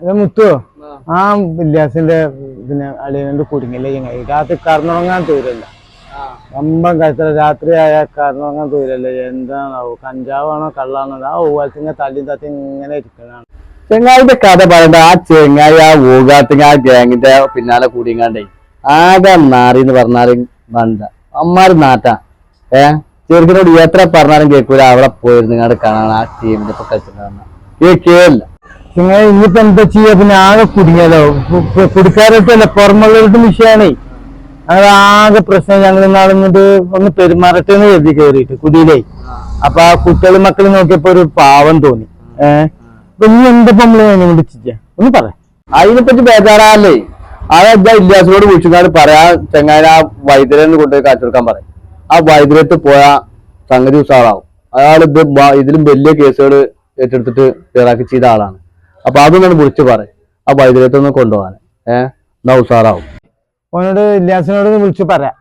മുത്തു. ആ. വില്യാസിന്റെ പിന്നെ അളിയനോട് കുടുങ്ങില്ല ചങ്ങായി രാത്രി കറന്നുറങ്ങാൻ തൂരല്ല. അമ്പം കഴിച്ച രാത്രി ആയ കറന്നുറങ്ങാൻ തൂരല്ല. എന്താണാവോ? കഞ്ചാവാണോ കള്ളാണോ? ആ ഊവാച്ചിങ്ങ തല്ലി തത്തി ഇങ്ങനെ ഇരിക്കണാണ് ചെങ്ങായിന്റെ കഥ പറയണ്ട ആ ചെങ്ങായി ആ ഊകാത്തിങ് ആ ഗ്യാങ്ങിന്റെ പിന്നാലെ കൂടിങ്ങാണ്ടേ ആകെ നാറി എന്ന് പറഞ്ഞാലും വണ്ട. അമ്മാര് നാട്ടാ. ഏ? ചെറുക്കിനോട് എത്ര പറഞ്ഞാലും കേൾക്കൂല അവിടെ പോയിരുന്നു കാണാൻ ആ ടീമിന്റെ ഇപ്പൊ കളിച്ചിട്ടുണ്ടാകുന്ന കേൾക്കില്ല ചങ്ങായി ഇനിയിപ്പോ എന്താ ചെയ്യാ? പിന്നെ ആകെ കുടുങ്ങിയാലോ? കുടിക്കാരട്ടല്ല പുറമുള്ളവരുടെ വിഷയമാണേ. അത് ആകെ പ്രശ്നം. ഞങ്ങൾ ഇങ്ങോട്ട് ഒന്ന് പെരുമാറട്ടെ എന്ന് കരുതി കയറിയിട്ട് കുടിയിലേ. അപ്പൊ ആ കുട്ടികളും മക്കളും നോക്കിയപ്പോ ഒരു പാവം തോന്നി. ഏഹ് ഇനി എന്തപ്പോ നമ്മൾ ചെയ്യാ? ഒന്ന് പറ. അതിനെപ്പറ്റി ബേജാറാല്ലേ അതെന്താ ഇല്ലാസിനോട് വിളിച്ചുകാട് പറയാ. ചെങ്ങായ ആ വൈദ്യുരന്ന് കൊണ്ടുപോയി കാച്ചെടുക്കാൻ പറയും. ആ വൈദ്യരത്ത് പോയാ സംഗതി ഉഷാറാവും. അയാൾ ഇത് ഇതിലും വലിയ കേസുകൾ ഏറ്റെടുത്തിട്ട് പേറാക്കി ചെയ്ത ആളാണ്. അപ്പൊ അതൊന്നും വിളിച്ചു പറയും. ആ വൈദ്യുരത്തൊന്ന് കൊണ്ടുപോകാൻ. ഏഹ് എന്നാ ഓനോട് ഇല്ലാസിനോട് ഒന്ന് വിളിച്ചു പറയാം.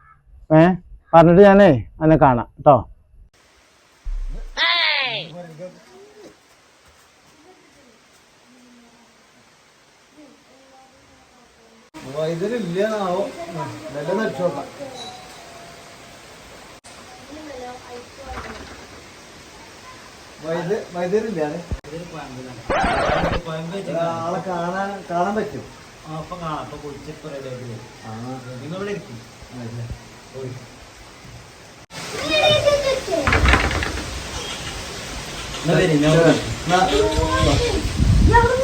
ഏഹ് പറഞ്ഞിട്ട് ഞാനേ എന്നെ കാണാം. കേട്ടോ ആളെ കാണാൻ കാണാൻ പറ്റും. ഞാനൊന്നും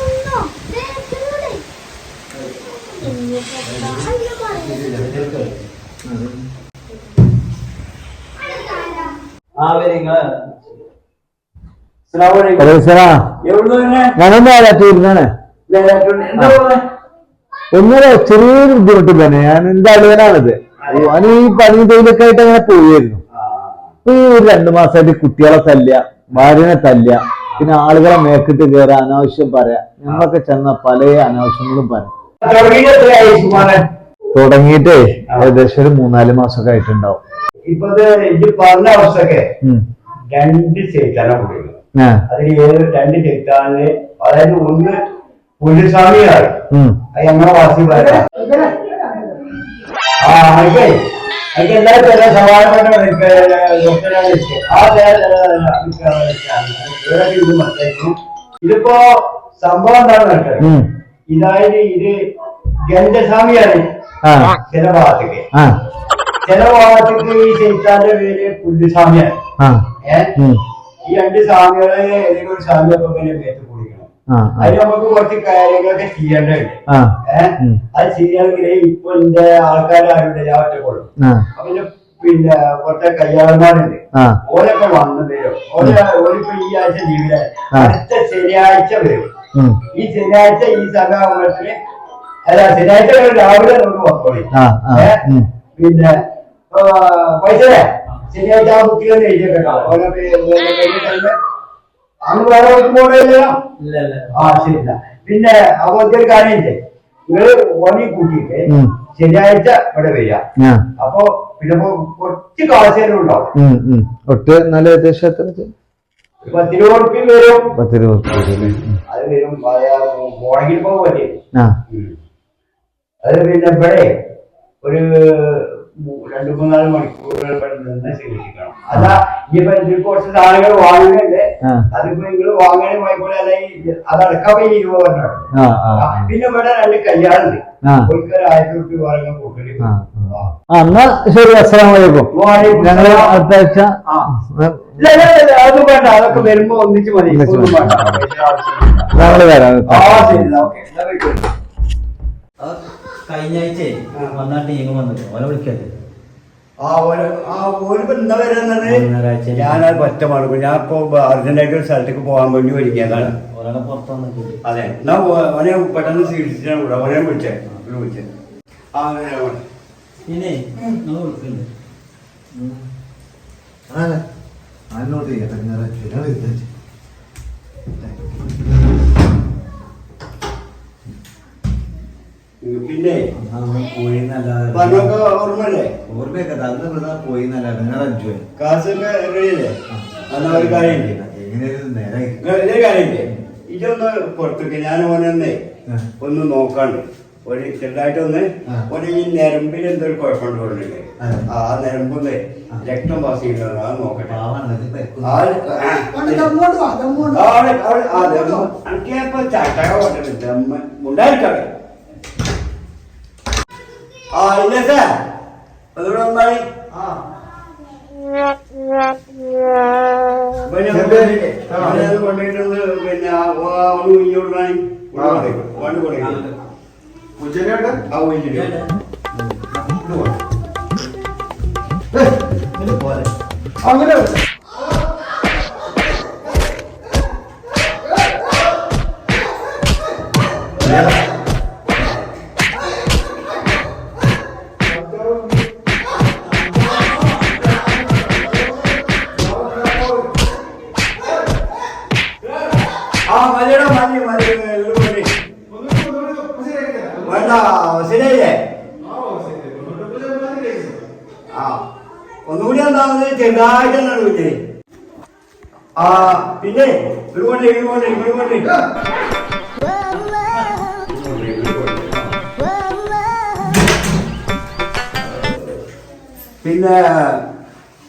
തീരുന്നാണ് ഒന്നര ചെറിയൊരു ബുദ്ധിമുട്ട് തന്നെ ഞാൻ എന്റെ അളിയനാണിത്. ഞാൻ ഈ പണി തൊഴിലൊക്കെ ആയിട്ട് അങ്ങനെ പോയിരുന്നു. ഇപ്പൊ ഈ ഒരു രണ്ടു മാസമായിട്ട് കുട്ടികളെ തല്ല ഭാര്യനെ തല്ല പിന്നെ ആളുകളെ മേക്കിട്ട് കയറാ അനാവശ്യം പറയാ. ഞങ്ങളൊക്കെ ചെന്ന പല അനാവശ്യങ്ങളും പറയാം. തുടങ്ങിയിട്ട് ഏകദേശം ഒരു മൂന്നാൽ മാസമൊക്കെ ആയിട്ടുണ്ടാവും. ഇപ്പൊ പറഞ്ഞ അവസ്ഥ. രണ്ട് ചേച്ചാനെ ആ. അതിൽ ഏത് രണ്ട് ചേച്ചാന് അതായത് ഒന്ന് പുല്ലുസ്വാമിയാണ്. അത് ഞങ്ങളെ വാസി പറയാം ആ അതൊക്കെ അതൊക്കെ എല്ലാവരും ചില സമാനപ്പെട്ട ഡോക്ടറാണ് ആ ഇത് മനസ്സിലാക്കുന്നു ഇതിപ്പോ സംഭവം എന്താണെന്ന് വെച്ചാൽ. ഇതായത് ഇത് ഗന്ധസ്വാമിയാണ്. ചില ഭാഗത്തേക്ക്. ചില ഭാഗത്തേക്ക് ഈ ചേച്ചാന്റെ പേര് പുല്ലുസ്വാമിയാണ്. ഏഹ്. ഈ രണ്ട് സ്വാമികളെ ഏതെങ്കിലും ഒരു സ്വാമിയൊക്കെ പിന്നെ മേത്ത് കുടിക്കണം. അതിന് നമുക്ക് കുറച്ച് കാര്യങ്ങളൊക്കെ ചെയ്യേണ്ടതുണ്ട്. ഏഹ്. അത് ചെയ്യണമെങ്കിൽ ഇപ്പൊ എന്റെ ആൾക്കാരാരുണ്ട് ഞാൻ ഒറ്റക്കൊള്ളു. അപ്പൊ പിന്നെ കുറച്ച് കയ്യാളന്മാരുണ്ട്. ഓരൊക്കെ വന്നു വരും ഓരോ ഓരിപ്പോ ഈ ആഴ്ച ജീവിത. അടുത്ത ശനിയാഴ്ച വരും. ഈ ശനിയാഴ്ച ഈ സഭാമത്തിൽ അല്ല ശനിയാഴ്ച രാവിലെ നമുക്ക് വന്നോളി. പിന്നെ പൈസ ശനിയാഴ്ച ആ ഓരോ. അന്ന് വേറെ ആ. പിന്നെ അപ്പോഴത്തെ ഒരു കാര്യമില്ലേ നിങ്ങൾ ഓണി കൂട്ടിയിട്ട്. ശനിയാഴ്ച ഇവിടെ വരിക. അപ്പൊ പിന്നെ കുറച്ച് കാശേരം ഉണ്ടാവും. ഒട്ട് നല്ല ഏകദേശം എത്ര വെച്ച്? ഒരു പത്ത് രൂപ ഉറുപ്പിക വരും പത്ത് രൂപ കൊടുത്തു അല്ലേ? ഉം. അത് വരും പോണെങ്കിൽ പോകാൻ അത് പിന്നെ ഇവിടെ ഒരു രണ്ട് മൂന്നാൽ മണിക്കൂറുകൾ ഇവിടെ നിന്ന് ചികിത്സിക്കണം അല്ല ഇനിയിപ്പോ ഇതിൽ കുറച്ച് സാധനങ്ങൾ വാങ്ങുന്നുണ്ട്. അതിപ്പോ നിങ്ങൾ വാങ്ങാനും വാങ്ങിക്കൂടെ അല്ലെങ്കിൽ അതടക്കം ഈ ഇരുപത് പറഞ്ഞാണ് ആ. ആ. ആ. പിന്നെ ഇവിടെ രണ്ട് കല്യാണുണ്ട്. എന്നാ ശരി അസ്സലാമു അലൈക്കും. വാലൈക്കും ഞങ്ങൾ. അടുത്ത ആഴ്ച വേണ്ട. അതൊക്കെ വരുമ്പോ ഒന്നിച്ച് മതി. ഞങ്ങൾ വരാം. ഓക്കെ. കഴിഞ്ഞ ആഴ്ച വന്ന ടീം വന്നിട്ട്. ഓനെ വിളിക്കരുത് ആ ഒരു ആ എന്താ വരുന്നത്. ഞാനത് പറ്റ മറക്കും ഞാൻ ഇപ്പൊ അർജന്റായിട്ട് ഒരു സ്ഥലത്തേക്ക് പോകാൻ വേണ്ടി ഒരുങ്ങിയതാണ് അതെ. എന്നാ പെട്ടെന്ന് സ്വീകരിച്ചിട്ടാണ് വിടാം. ഒരേ വിളിച്ചേ. വിളിച്ചേ. ആ അങ്ങനെ ആവട്ടെ. പിന്നെ നിങ്ങൾ വിളിക്കുന്നുണ്ട് പിന്നെ പറഞ്ഞൊക്കെ ഓർമ്മല്ലേ ഓർമ്മയൊക്കെ അന്ന് ഇവിടെ പോയി അഞ്ചു കാശൊക്കെ റെഡിയല്ലേ? എന്നാ ഒരു നേരെ ഒരു കാര്യമില്ലേ ഇതൊന്ന് പുറത്തേക്ക് ഞാൻ ഓനൊന്നേ ഒന്ന് നോക്കാണ്ട്. ഒരു ചെറുതായിട്ടൊന്ന് ഒരു ഈ ഞരമ്പിൽ എന്തൊരു കുഴപ്പമുണ്ട് പറഞ്ഞില്ലേ? ആ. ഞരമ്പൊന്ന് രക്തം പാസ് ചെയ്യുന്നത് അത് നോക്കട്ടെ. പാവാണ്. ഇത് പെരുക്കുന്നു. ആ, ആ, അവിടെ, അവിടെ, ആ, ദമ്മ്. അനക്കിപ്പോ ചട്ടക കൊണ്ടിട്ട് ദമ്മ് ഉണ്ടായിട്ടൊക്കെ ആ ഇല്ല സാർ? അതുകൂടെ ഒന്നായി പിന്നെ ആ, ആ, ഒന്ന് കുഞ്ഞു കൊടുക്കാൻ വണ്ടി കൊടുക്കണം. ആ കുഞ്ഞിട്ട് ഇത് അങ്ങനെ ആ ഒന്നുകൂടി ചെറുതായിട്ട് എന്നാണ് വിട്ടേ ആ പിന്നെ ഒരു കൊണ്ടേ ഇങ്ങോട്ട് പിന്നെ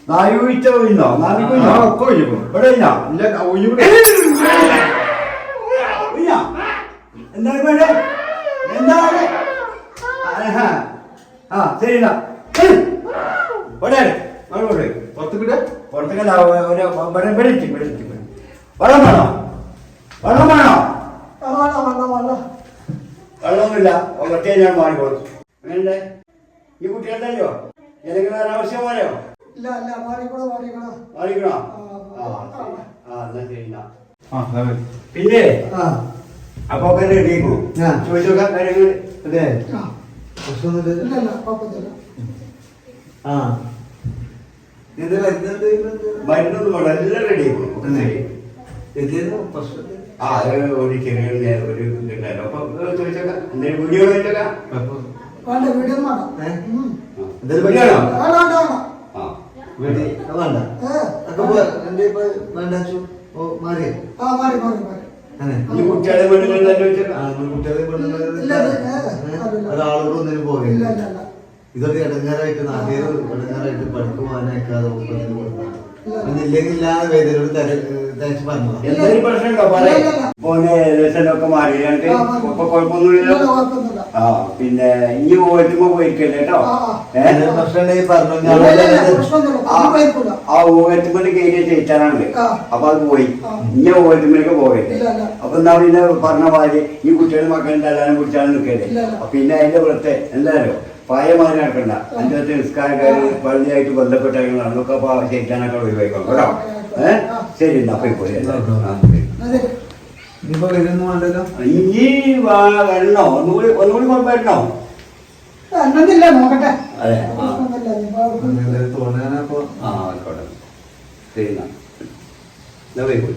നായുവിച്ച ഇന്നോ നാലിക്കുഞ്ഞോ ഇവിടെ ഇല്ല. ഇല്ല എന്താണ് വേണ്ടേ എന്താണ് ആഹാ. ആ ശരി എന്നാ ഇവിടെ പുറത്തേക്കല്ല ഒരു ഇവിടെ ഇവിടെ ഇരിക്ക്, ഇവിടെ ഇരിക്ക്. വെള്ളം വേണോ? വെള്ളം വേണോ? വെള്ളമൊന്നുമില്ല. ഒറ്റ ഞാൻ മാറിക്കോളും അങ്ങനെ ഈ കുട്ടികളുണ്ടല്ലോ? ഏതെങ്കിലും അനാവശ്യം പോലെയോ മാറിക്കണോ? ആ ശരി. ആ എന്നാ ശരി എന്നാ. പിന്നെ? അപ്പൊ ആ. ചോദിച്ചോക്കാം കാര്യങ്ങൾ അതെ. പ്രശ്നമൊന്നുമില്ല. ആ. ഇത് മരുന്നൊന്നും എല്ലാം ആ ഒരു ചെറിയ ഒരു ഇതുണ്ടായിരുന്നു അപ്പൊ ഇത് ചോദിച്ചോക്കാം. എന്തെങ്കിലും വീഡിയോ ചോദിച്ചോക്കാം. വീഡിയോ ആണോ ആ. വേണ്ടി അത് വേണ്ട. അപ്പൊ പോ- എന്റെ ഇപ്പൊ വേണ്ട അച്ചു. ഓ മാറി. കുട്ടികളെ. അത് ആളുകൾ ഒന്നിനും പോകില്ല ഇതൊക്കെ ഇടങ്ങാറായിട്ട് നാട്ടിൽ ഇടങ്ങാറായിട്ട് പഠിപ്പ് പോകാനൊക്കാതെ ഇല്ലെങ്കിൽ ഇല്ലാതെ വേദനയോട് എന്തെങ്കിലും പ്രശ്നമുണ്ടോ? മാറി. ഇപ്പൊ കുഴപ്പമൊന്നുമില്ലല്ലോ? ആ പിന്നെ ഇനി ഓറ്റുമ്പോ പോയിരിക്കല്ലേ കേട്ടോ? പ്രശ്നം പറഞ്ഞു. ആ, അത് കുഴപ്പമില്ല. ആ ഓറ്റുമ്പോ കയറിയ ചേച്ചാനാണ്. അപ്പൊ അത് പോയി. ഇനി ഓറ്റുമ്പോഴേക്ക് പോകട്ടെ. അപ്പൊ എന്നാ പിന്നെ പറഞ്ഞ മാതിരി ഈ കുട്ടികളുടെ മക്കളുടെ എല്ലാവരും കുടിച്ചാലും. അപ്പൊ പിന്നെ അതിന്റെ വൃത്തെ എന്തായാലും പായമാതിരി നടക്കണ്ട അതിന്റെ അകത്ത് നിസ്കാരക്കാര് പള്ളിയായിട്ട് ബന്ധപ്പെട്ട അതൊക്കെ അപ്പൊ ചേച്ചാനൊക്കെ ഒഴിവായിക്കോളാം. കേട്ടോ? ഏഹ് ശരി എന്നാ പോയി പോയി. വരണോ? ഒന്നുകൂടി എന്നൊന്നില്ല നോക്കട്ടെ. അതെ. ആ ആയിക്കോട്ടെ. ശരി എന്നാ പോയി പോയി.